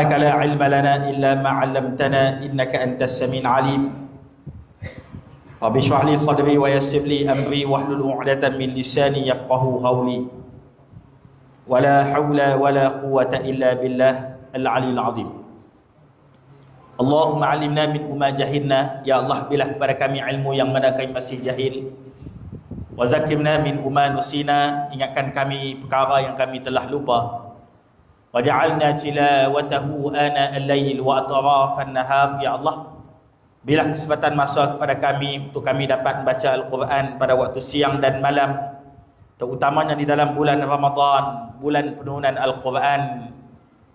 لك لا علم لنا إلا ما علمتنا إنك أنت السميع العليم. رب اشرح لي صدري ويسر لي أمري واحلل عقدة من لساني يفقه قولي. ولا حول ولا قوة إلا بالله العلي العظيم. اللهم علمنا من ما جهلنا. يا الله بله بركامي علم yang mana مسي masih jahil من ما نسينا. ingatkan كمي perkara yang كمي telah lupa. Wa tilawatahu ana al-lail wa atraf an-nahar ya Allah bilah kesempatan masa kepada kami untuk kami dapat membaca al-Quran pada waktu siang dan malam terutamanya di dalam bulan Ramadan bulan penurunan al-Quran.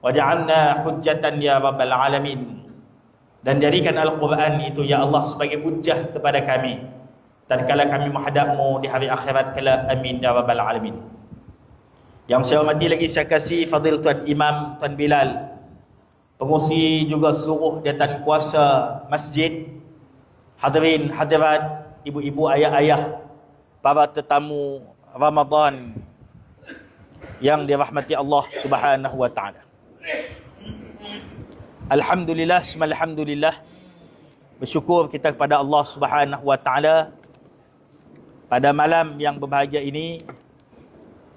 Wa ja'alna hujjatan ya rabbal alamin. Dan jadikan Al-Quran itu ya Allah sebagai hujah kepada kami tatkala kami menghadapmu di hari akhirat kala amin ya rabbal alamin yang saya hormati lagi saya kasih fadil tuan imam tuan Bilal. Pengusi juga seluruh jatan kuasa masjid hadirin hadirat ibu-ibu ayah-ayah para tetamu Ramadan yang dirahmati Allah Subhanahu wa taala. Alhamdulillah, Alhamdulillah Bersyukur kita kepada Allah subhanahu wa ta'ala. Pada malam yang berbahagia ini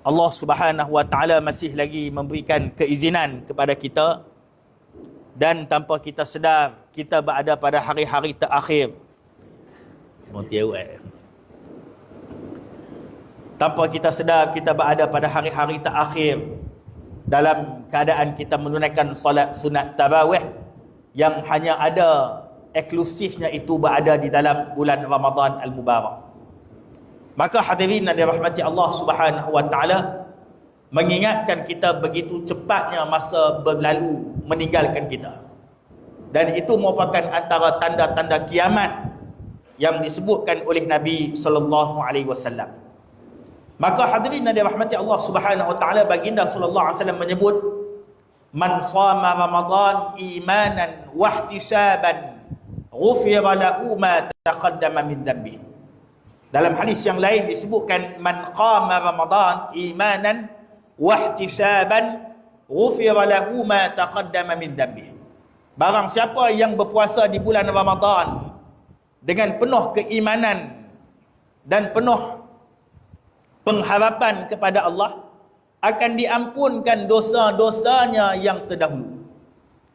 Allah subhanahu wa ta'ala masih lagi memberikan keizinan kepada kita. Dan tanpa kita sedar Kita berada pada hari-hari terakhir. Tanpa kita sedar kita berada pada hari-hari terakhir dalam keadaan kita menunaikan solat sunat tarawih yang hanya ada eksklusifnya itu berada di dalam bulan Ramadan al-Mubarak. Maka hadirin yang dirahmati Allah Subhanahu wa taala mengingatkan kita begitu cepatnya masa berlalu meninggalkan kita. Dan itu merupakan antara tanda-tanda kiamat yang disebutkan oleh Nabi sallallahu alaihi wasallam. Maka hadirin yang dirahmati Allah Subhanahu wa taala baginda sallallahu alaihi wasallam menyebut man shama ramadan imanan wa ihtisaban ghufira lahu ma taqaddama min dhanbi. Dalam hadis yang lain disebutkan man qama ramadan imanan wa ihtisaban ghufira lahu ma taqaddama min dhanbi. Barang siapa yang berpuasa di bulan Ramadan dengan penuh keimanan dan penuh pengharapan kepada Allah akan diampunkan dosa-dosanya yang terdahulu.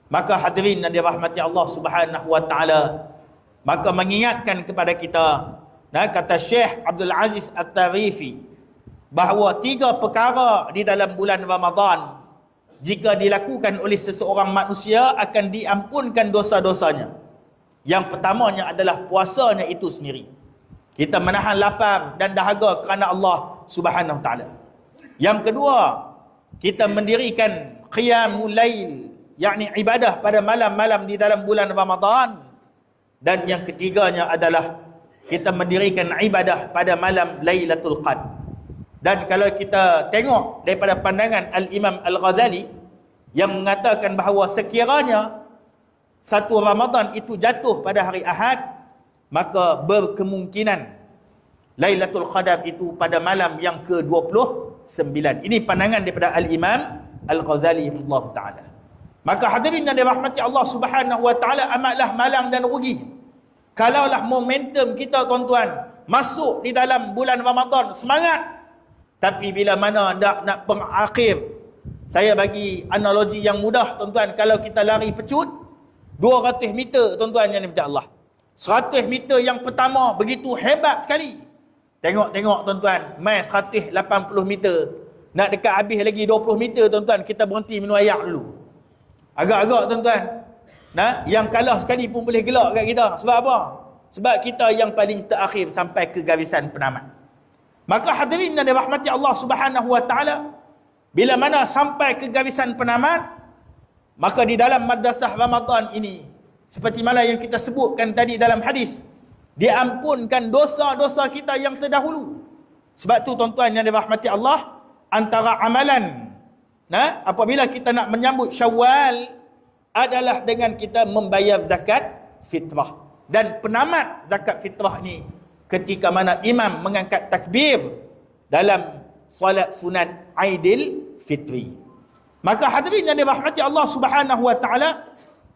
Maka hadirin yang dirahmati Allah Subhanahu wa taala, maka mengingatkan kepada kita, nah kata Syekh Abdul Aziz At-Tarifi bahawa tiga perkara di dalam bulan Ramadan jika dilakukan oleh seseorang manusia akan diampunkan dosa-dosanya. Yang pertamanya adalah puasanya itu sendiri. Kita menahan lapar dan dahaga kerana Allah Subhanahu taala. Yang kedua, kita mendirikan qiyamul lail, yakni ibadah pada malam-malam di dalam bulan Ramadan. Dan yang ketiganya adalah kita mendirikan ibadah pada malam Lailatul Qadr. Dan kalau kita tengok daripada pandangan Al-Imam Al-Ghazali yang mengatakan bahawa sekiranya satu Ramadan itu jatuh pada hari Ahad, maka berkemungkinan Lailatul Qadar itu pada malam yang ke-29. Ini pandangan daripada Al-Imam Al-Ghazali Allah Ta'ala. Maka hadirin yang dirahmati Allah Subhanahu Wa Ta'ala amatlah malang dan rugi. Kalaulah momentum kita tuan-tuan masuk di dalam bulan Ramadan semangat. Tapi bila mana nak nak pengakhir saya bagi analogi yang mudah tuan-tuan kalau kita lari pecut 200 meter tuan-tuan yang diminta Allah 100 meter yang pertama begitu hebat sekali. Tengok-tengok tuan-tuan, mai 180 meter. Nak dekat habis lagi 20 meter tuan-tuan, kita berhenti minum air dulu. Agak-agak tuan-tuan. Nah, yang kalah sekali pun boleh gelak kat kita. Sebab apa? Sebab kita yang paling terakhir sampai ke garisan penamat. Maka hadirin dan dirahmati Allah Subhanahu wa taala, bila mana sampai ke garisan penamat, maka di dalam madrasah Ramadan ini seperti mana yang kita sebutkan tadi dalam hadis. Diampunkan dosa-dosa kita yang terdahulu. Sebab tu tuan-tuan yang dirahmati Allah. Antara amalan. Nah, apabila kita nak menyambut syawal. Adalah dengan kita membayar zakat fitrah. Dan penamat zakat fitrah ni. Ketika mana imam mengangkat takbir. Dalam salat sunat Aidil Fitri. Maka hadirin yang dirahmati Allah Subhanahu wa taala,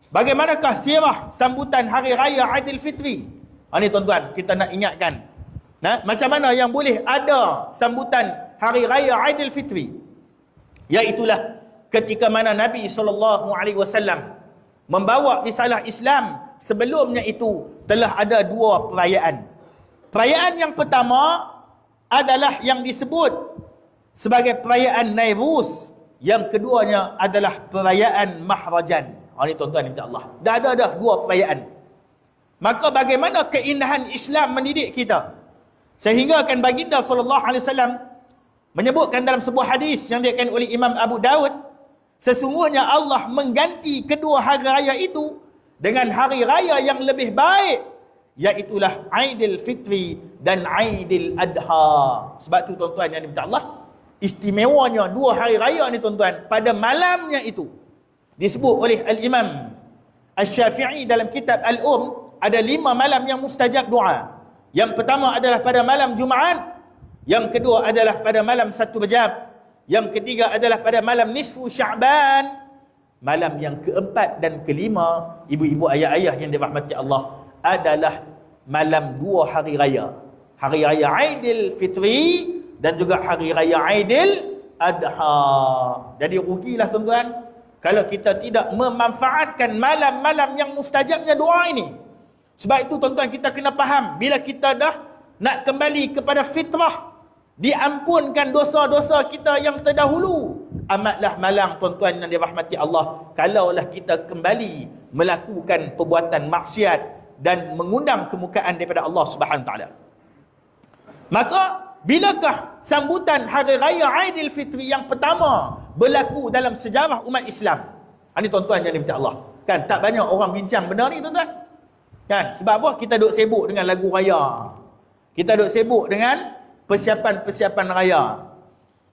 bagaimanakah sirah sambutan hari raya Aidilfitri? Ha ni tuan-tuan, kita nak ingatkan. Nah, macam mana yang boleh ada sambutan hari raya Aidilfitri? Iaitulah ketika mana Nabi wasallam membawa risalah Islam sebelumnya itu telah ada dua perayaan. Perayaan yang pertama adalah yang disebut sebagai perayaan Nairus. Yang keduanya adalah perayaan Mahrajan. Ha ni tuan-tuan minta Allah. Dah ada dah dua perayaan. Maka bagaimana keindahan Islam mendidik kita? Sehingga kan baginda wasallam menyebutkan dalam sebuah hadis yang dikatakan oleh Imam Abu Daud, sesungguhnya Allah mengganti kedua hari raya itu dengan hari raya yang lebih baik iaitulah Aidil Fitri dan Aidil Adha. Sebab tu tuan-tuan yang diminta Allah, istimewanya dua hari raya ni tuan-tuan pada malamnya itu disebut oleh Al-Imam Al-Syafi'i dalam kitab Al-Um ada lima malam yang mustajab doa. Yang pertama adalah pada malam Jumaat, yang kedua adalah pada malam satu Rejab, yang ketiga adalah pada malam nisfu Sya'ban, Malam yang keempat dan kelima, ibu-ibu ayah-ayah yang dirahmati Allah, adalah malam dua hari raya. Hari raya Aidil Fitri dan juga hari raya Aidil Adha. Jadi rugilah tuan-tuan kalau kita tidak memanfaatkan malam-malam yang mustajabnya doa ini. Sebab itu tuan-tuan kita kena faham bila kita dah nak kembali kepada fitrah diampunkan dosa-dosa kita yang terdahulu. Amatlah malang tuan-tuan yang dirahmati Allah. Kalaulah kita kembali melakukan perbuatan maksiat dan mengundang kemukaan daripada Allah Subhanahu taala. Maka bilakah sambutan hari raya Aidilfitri yang pertama berlaku dalam sejarah umat Islam? Ini tuan-tuan yang dirahmati Allah. Kan tak banyak orang bincang benda ni tuan-tuan. Kan sebab apa? Kita duk sibuk dengan lagu raya. Kita duk sibuk dengan persiapan-persiapan raya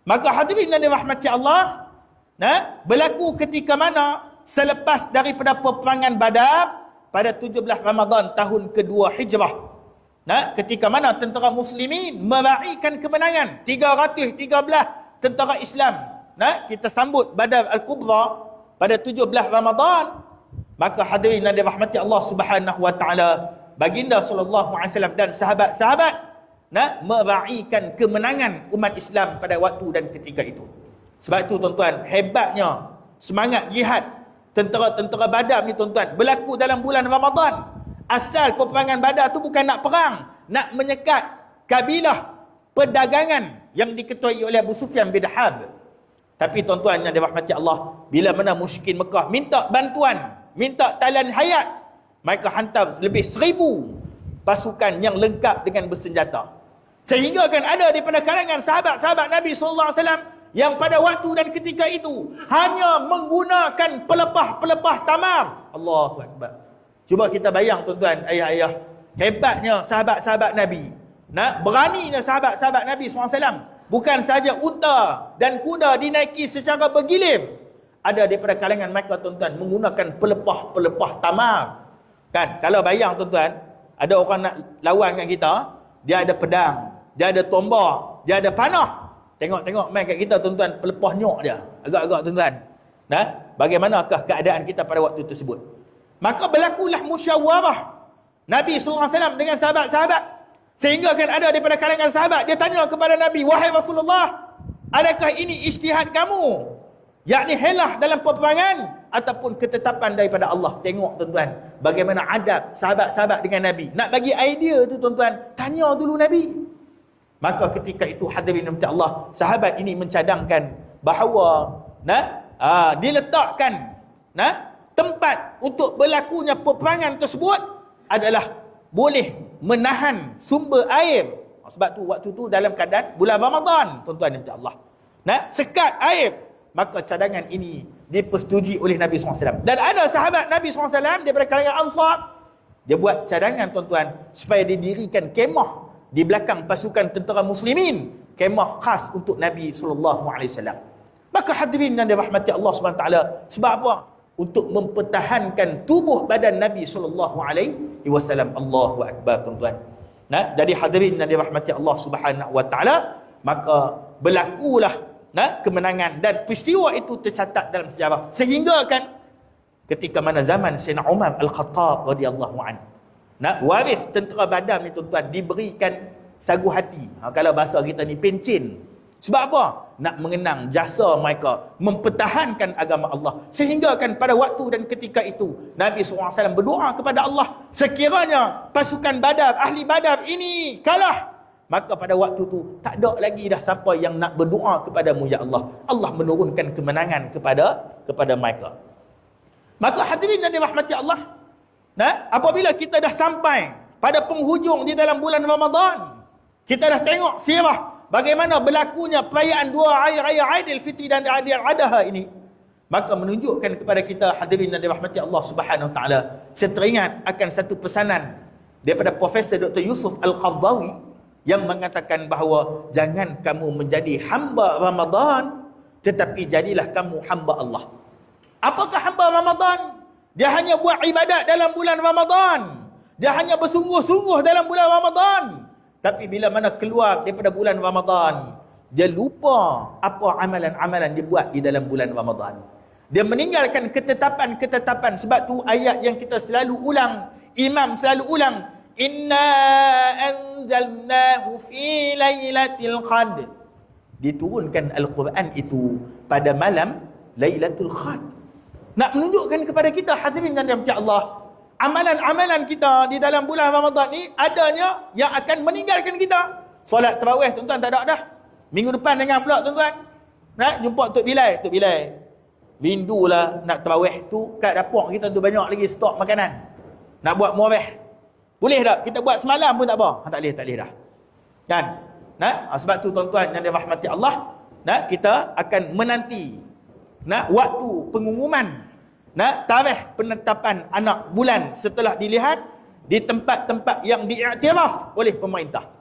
Maka hadirin yang dirahmati Allah, nah, berlaku ketika mana selepas daripada peperangan Badar pada 17 Ramadan tahun kedua Hijrah. Nah, ketika mana tentera muslimin meraihkan kemenangan 313 tentera Islam. Nah, kita sambut Badar Al-Kubra pada 17 Ramadan. Maka hadirin yang dirahmati Allah Subhanahu wa taala, baginda sallallahu alaihi wasallam dan sahabat-sahabat nak meraihkan kemenangan umat Islam pada waktu dan ketika itu. Sebab itu tuan-tuan, hebatnya semangat jihad tentera-tentera Badar ni tuan-tuan berlaku dalam bulan Ramadan. Asal peperangan Badar tu bukan nak perang, nak menyekat kabilah perdagangan yang diketuai oleh Abu Sufyan bin Harb. Tapi tuan-tuan yang dirahmati Allah, bila mana musyrikin Mekah minta bantuan, minta talan hayat, mereka hantar lebih seribu pasukan yang lengkap dengan bersenjata. Sehingga kan ada daripada kalangan sahabat-sahabat Nabi wasallam yang pada waktu dan ketika itu hanya menggunakan pelepah-pelepah tamar. Allahu akbar. Cuba kita bayang tuan-tuan, ayah-ayah, hebatnya sahabat-sahabat Nabi. Nah, beraninya sahabat-sahabat Nabi SAW. Bukan saja unta dan kuda dinaiki secara bergilir. Ada daripada kalangan mereka tuan-tuan menggunakan pelepah-pelepah tamar. Kan? Kalau bayang tuan-tuan, ada orang nak lawan dengan kita, dia ada pedang, dia ada tombak, dia ada panah. Tengok-tengok main kat kita tuan-tuan, pelepah nyok dia. Agak-agak tuan-tuan. Nah, bagaimanakah keadaan kita pada waktu tersebut? Maka berlakulah musyawarah Nabi SAW dengan sahabat-sahabat. Sehingga kan ada daripada kalangan sahabat, dia tanya kepada Nabi, Wahai Rasulullah, adakah ini isytihad kamu? Yakni helah dalam peperangan ataupun ketetapan daripada Allah. Tengok tuan-tuan, bagaimana adab sahabat-sahabat dengan Nabi. Nak bagi idea tu tuan-tuan, tanya dulu Nabi. Maka ketika itu hadirin minta Allah, sahabat ini mencadangkan bahawa nah, aa, diletakkan nah, tempat untuk berlakunya peperangan tersebut adalah boleh menahan sumber air. Sebab tu waktu tu dalam keadaan bulan Ramadan, tuan-tuan minta Allah. Nah, sekat air. Maka cadangan ini dipersetujui oleh Nabi SAW. Dan ada sahabat Nabi SAW daripada kalangan Ansar. Dia buat cadangan tuan-tuan supaya didirikan kemah di belakang pasukan tentera muslimin kemah khas untuk Nabi sallallahu alaihi wasallam. Maka hadirin yang dirahmati Allah Subhanahu taala sebab apa? Untuk mempertahankan tubuh badan Nabi sallallahu alaihi wasallam. Allahu akbar tuan-tuan. Nah jadi hadirin yang dirahmati Allah Subhanahu wa taala maka berlakulah nah kemenangan dan peristiwa itu tercatat dalam sejarah. Sehingga kan ketika mana zaman Sayyidina Umar Al-Khattab radhiyallahu an nah waris tentera Badar ni tuan-tuan diberikan sagu hati ha, kalau bahasa kita ni pencin sebab apa nak mengenang jasa mereka mempertahankan agama Allah sehingga kan pada waktu dan ketika itu Nabi SAW berdoa kepada Allah sekiranya pasukan Badar ahli Badar ini kalah Maka pada waktu tu tak ada lagi dah siapa yang nak berdoa kepadamu ya Allah. Allah menurunkan kemenangan kepada kepada mereka. Maka hadirin yang dirahmati Allah, nah, apabila kita dah sampai pada penghujung di dalam bulan Ramadan, kita dah tengok sirah bagaimana berlakunya perayaan dua hari raya Aidilfitri dan Aidil ini. Maka menunjukkan kepada kita hadirin yang dirahmati Allah Subhanahu Wa Taala, saya teringat akan satu pesanan daripada Profesor Dr. Yusuf Al-Qardawi yang mengatakan bahawa jangan kamu menjadi hamba Ramadan tetapi jadilah kamu hamba Allah. Apakah hamba Ramadan? Dia hanya buat ibadat dalam bulan Ramadan. Dia hanya bersungguh-sungguh dalam bulan Ramadan. Tapi bila mana keluar daripada bulan Ramadan, dia lupa apa amalan-amalan dia buat di dalam bulan Ramadan. Dia meninggalkan ketetapan-ketetapan sebab tu ayat yang kita selalu ulang, imam selalu ulang, Inna anzalnahu fi lailatul qadr. Diturunkan Al-Quran itu pada malam Lailatul Qadr. Nak menunjukkan kepada kita hadirin dan dirahmati Allah, amalan-amalan kita di dalam bulan Ramadan ni adanya yang akan meninggalkan kita. Solat tarawih tuan-tuan tak ada dah. Minggu depan dengan pula tuan-tuan. Nak jumpa Tok Bilal, Tok Bilal. Rindulah nak tarawih tu kat dapur kita tu banyak lagi stok makanan. Nak buat muawih. Boleh tak? Kita buat semalam pun tak apa. Ha, tak boleh, tak boleh dah. Kan? Nah, sebab tu tuan-tuan yang dirahmati Allah, nah, kita akan menanti nah, waktu pengumuman nah, tarikh penetapan anak bulan setelah dilihat di tempat-tempat yang diiktiraf oleh pemerintah.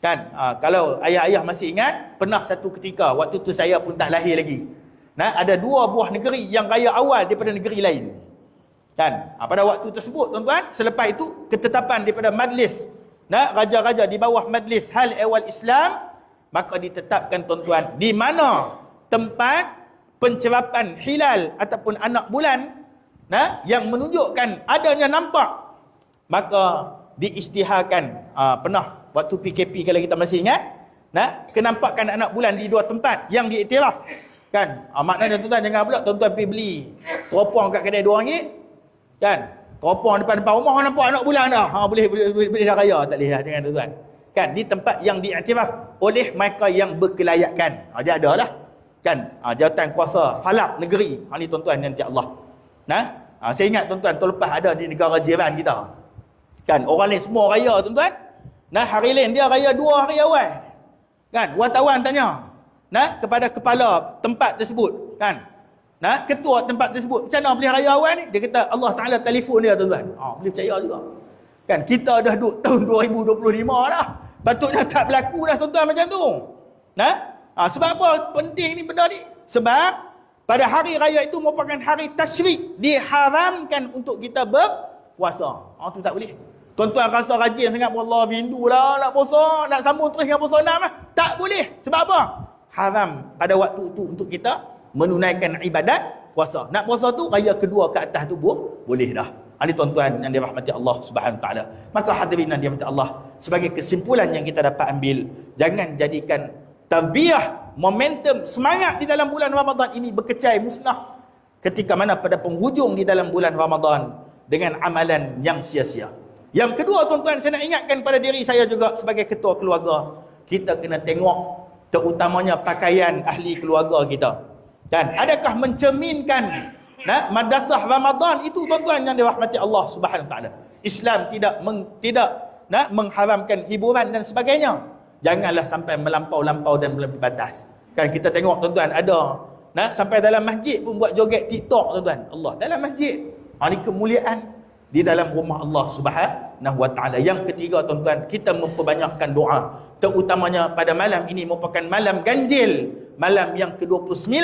Kan? Ha, kalau ayah-ayah masih ingat, pernah satu ketika, waktu tu saya pun tak lahir lagi. Nah, ada dua buah negeri yang raya awal daripada negeri lain. Kan? Ha, pada waktu tersebut tuan-tuan, selepas itu ketetapan daripada majlis nah raja-raja di bawah majlis hal ehwal Islam maka ditetapkan tuan-tuan di mana tempat pencerapan hilal ataupun anak bulan nah yang menunjukkan adanya nampak maka diisytiharkan ha, pernah waktu PKP kalau kita masih ingat nah kenampakan anak bulan di dua tempat yang diiktiraf kan ha, maknanya tuan-tuan jangan pula tuan-tuan pergi beli teropong kat kedai RM2 Kan? Teropong depan-depan rumah nampak anak bulan dah. Ha, boleh, boleh, dah raya. Tak boleh dah dengan tuan-tuan. Kan? Di tempat yang diiktiraf oleh mereka yang berkelayakan. Ha, dia ada lah. Kan? Ha, jawatan kuasa falak negeri. Ha, ni tuan-tuan nanti Allah. Nah, ha, saya ingat tuan-tuan, tahun lepas ada di negara jiran kita. Kan? Orang lain semua raya tuan-tuan. Nah, hari lain dia raya dua hari awal. Kan? Wartawan tanya. Nah, kepada kepala tempat tersebut. Kan? Nah, ketua tempat tersebut, macam mana boleh raya awal ni? Dia kata Allah Taala telefon dia tuan-tuan. Ha, boleh percaya juga. Kan kita dah duduk tahun 2025 dah. Patutnya tak berlaku dah tuan-tuan macam tu. Nah, ha, sebab apa penting ni benda ni? Sebab pada hari raya itu merupakan hari tasyrik, diharamkan untuk kita berpuasa. Ha, tu tak boleh. Tuan-tuan rasa rajin sangat Allah rindu lah nak puasa, nak sambung terus dengan puasa enam lah. Tak boleh. Sebab apa? Haram pada waktu itu untuk kita menunaikan ibadat puasa. Nak puasa tu raya kedua ke atas tu bu, boleh dah. Ini tuan-tuan yang dirahmati Allah Subhanahu Wa taala. Maka hadirin yang dirahmati Allah, sebagai kesimpulan yang kita dapat ambil, jangan jadikan tabiah momentum semangat di dalam bulan Ramadan ini berkecai musnah ketika mana pada penghujung di dalam bulan Ramadan dengan amalan yang sia-sia. Yang kedua tuan-tuan saya nak ingatkan pada diri saya juga sebagai ketua keluarga, kita kena tengok terutamanya pakaian ahli keluarga kita. Dan adakah mencerminkan nah, madrasah Ramadan itu tuan-tuan yang dirahmati Allah Subhanahu taala. Islam tidak meng, tidak nah, mengharamkan hiburan dan sebagainya. Janganlah sampai melampau-lampau dan melebihi batas. Kan kita tengok tuan-tuan ada nah sampai dalam masjid pun buat joget TikTok tuan-tuan. Allah dalam masjid. Ha, ini kemuliaan di dalam rumah Allah Subhanahu wa taala. Yang ketiga tuan-tuan, kita memperbanyakkan doa. Terutamanya pada malam ini merupakan malam ganjil, malam yang ke-29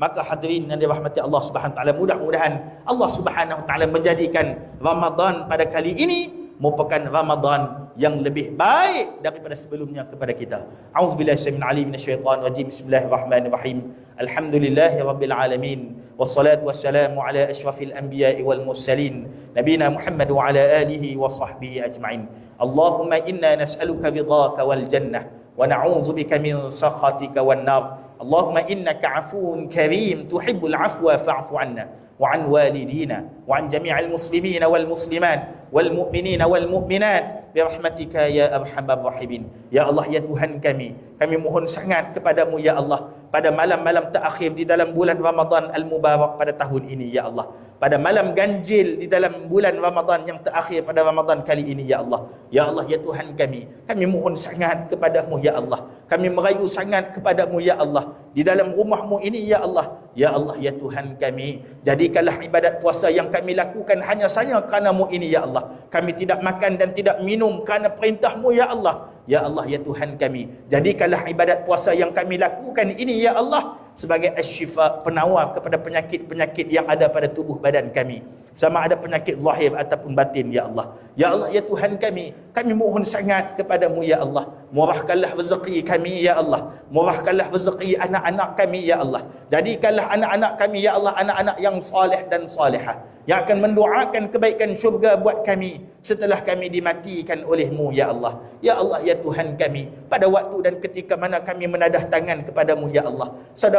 maka hadirin yang dirahmati Allah Subhanahu taala mudah-mudahan Allah Subhanahu taala menjadikan Ramadan pada kali ini merupakan Ramadan yang lebih baik daripada sebelumnya kepada kita. Auzubillahi minasyaitonir rajim. Bismillahirrahmanirrahim. Alhamdulillahirabbil alamin. Wassalatu wassalamu ala asyrafil anbiya'i wal mursalin nabiyina Muhammad wa ala alihi wa sahbihi ajma'in. Allahumma inna nas'aluka ridhaka wal jannah wa na'udzu bika min sakhatika wan nar. Allahumma innaka afuun karim tuhibbul afwa fa'fu anna wa an walidina wa an jami'il muslimina wal muslimat wal mu'minina wal mu'minat bi rahmatika ya arhamar rahimin. Ya Allah ya Tuhan kami kami mohon sangat kepadamu ya Allah pada malam-malam terakhir di dalam bulan Ramadan al mubarak pada tahun ini ya Allah. Pada malam ganjil di dalam bulan Ramadan yang terakhir pada Ramadan kali ini ya Allah. Ya Allah ya Tuhan kami kami mohon sangat kepadamu ya Allah. Kami merayu sangat kepadamu ya Allah di dalam rumahmu ini ya Allah. Ya Allah ya Tuhan kami jadikanlah ibadat puasa yang kami lakukan hanya saja kerana-Mu ini ya Allah. Kami tidak makan dan tidak minum kerana perintahmu ya Allah. Ya Allah ya Tuhan kami jadikanlah ibadat puasa yang kami lakukan ini ya Allah sebagai asyifa penawar kepada penyakit-penyakit yang ada pada tubuh badan kami. Sama ada penyakit zahir ataupun batin ya Allah. Ya Allah ya Tuhan kami kami mohon sangat kepadamu ya Allah. Murahkanlah rezeki kami ya Allah. Murahkanlah rezeki anak-anak kami ya Allah. Jadikanlah anak-anak kami ya Allah anak-anak yang soleh dan solehah yang akan mendoakan kebaikan syurga buat kami setelah kami dimatikan olehmu ya Allah. Ya Allah ya Tuhan kami pada waktu dan ketika mana kami menadah tangan kepadamu ya Allah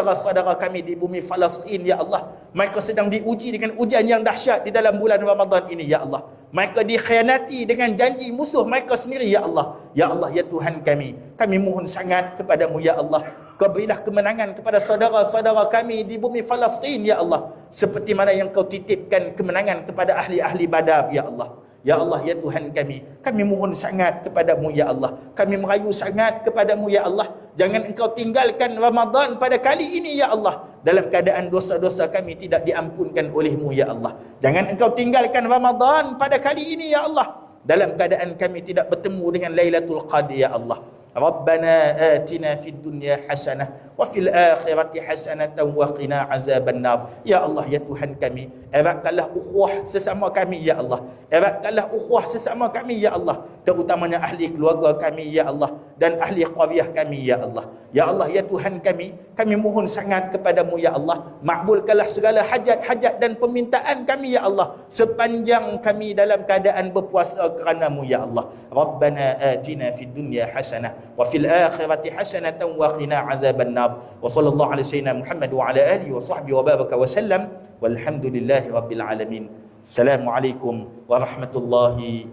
saudara-saudara kami di bumi Palestin ya Allah. Mereka sedang diuji dengan ujian yang dahsyat di dalam bulan Ramadan ini ya Allah. Mereka dikhianati dengan janji musuh mereka sendiri ya Allah. Ya Allah ya Tuhan kami kami mohon sangat kepadamu ya Allah. Kau berilah kemenangan kepada saudara-saudara kami di bumi Palestin ya Allah. Seperti mana yang kau titipkan kemenangan kepada ahli-ahli badar ya Allah Ya Allah, ya Tuhan kami. Kami mohon sangat kepadamu, ya Allah. Kami merayu sangat kepadamu, ya Allah. Jangan engkau tinggalkan Ramadan pada kali ini, ya Allah. Dalam keadaan dosa-dosa kami tidak diampunkan olehmu, ya Allah. Jangan engkau tinggalkan Ramadan pada kali ini, ya Allah. Dalam keadaan kami tidak bertemu dengan Lailatul Qadr, ya Allah. ربنا آتنا في الدنيا حسنة وفي الآخرة حسنة وقنا عذاب النار يا الله يا Tuhan kami eratkanlah ukhuwah sesama kami ya Allah eratkanlah ukhuwah sesama kami ya Allah terutamanya ahli keluarga kami ya Allah dan ahli qaryah kami ya Allah ya Allah ya Tuhan kami kami mohon sangat kepadamu ya Allah makbulkanlah segala hajat-hajat dan permintaan kami ya Allah sepanjang kami dalam keadaan berpuasa kerana-Mu ya Allah Rabbana atina fid dunya hasanah wa fil akhirati hasanatan wa qina azaban nar wa sallallahu alaihi sayyidina muhammad wa ala alihi wa sahbihi wa baraka wa sallam. Walhamdulillahi rabbil alamin. Assalamu alaikum wa rahmatullahi